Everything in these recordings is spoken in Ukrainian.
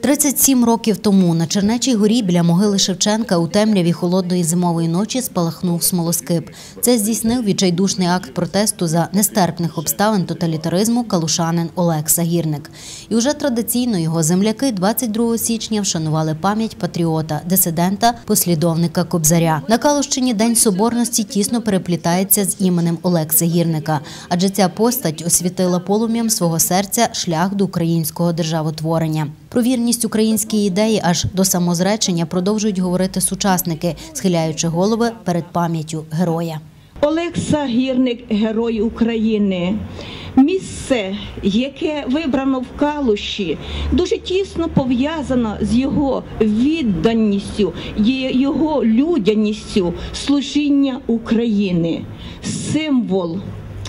37 років тому на Чернечій горі біля могили Шевченка у темряві холодної зимової ночі спалахнув смолоскип. Це здійснив відчайдушний акт протесту за нестерпних обставин тоталітаризму калушанин Олекса Гірник. І уже традиційно його земляки 22 січня вшанували пам'ять патріота, дисидента, послідовника Кобзаря. На Калущині День Соборності тісно переплітається з іменем Олекси Гірника, адже ця постать освітила полум'ям свого серця шлях до українського державотворення. Про вірність українській ідеї аж до самозречення продовжують говорити сучасники, схиляючи голови перед пам'яттю героя. Олекса Гірник, герой України. Місце, яке вибрано в Калуші, дуже тісно пов'язано з його відданістю, його людяністю служіння України. Символ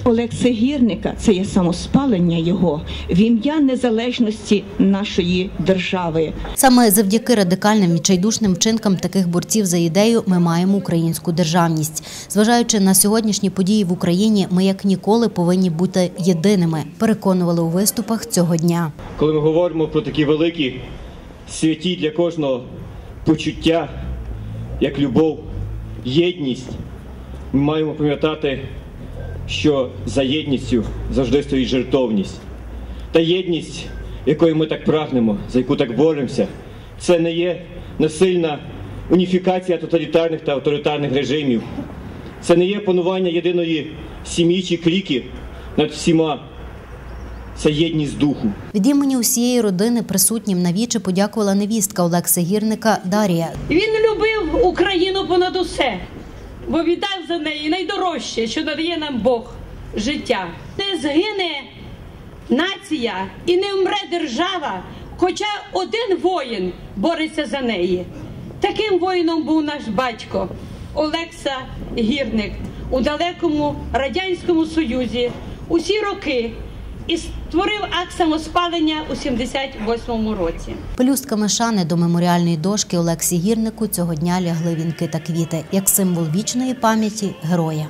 Олекса Гірника це є самоспалення його в ім'я незалежності нашої держави. Саме завдяки радикальним відчайдушним вчинкам таких борців за ідею ми маємо українську державність. Зважаючи на сьогоднішні події в Україні, ми як ніколи повинні бути єдиними. Переконували у виступах цього дня. коли ми говоримо про такі великі святі для кожного почуття, як любов, єдність, ми маємо пам'ятати, що за єдністю завжди стоїть жертовність. Та єдність, якої ми так прагнемо, за яку так боремося, це не є насильна уніфікація тоталітарних та авторитарних режимів. Це не є панування єдиної сім'ї чи кліки над всіма. Це єдність духу. Від імені усієї родини присутнім на вічі подякувала невістка Олекси Гірника Дарія. Він любив Україну понад усе, бо віддав за неї найдорожче, що надає нам Бог життя. Не згине нація і не вмре держава, хоча один воїн бореться за неї. Таким воїном був наш батько Олекса Гірник у далекому радянському союзі усі роки і створив акт самоспалення у 78-му році. Пелюстками шани до меморіальної дошки Олексі Гірнику цього дня лягли вінки та квіти як символ вічної пам'яті героя.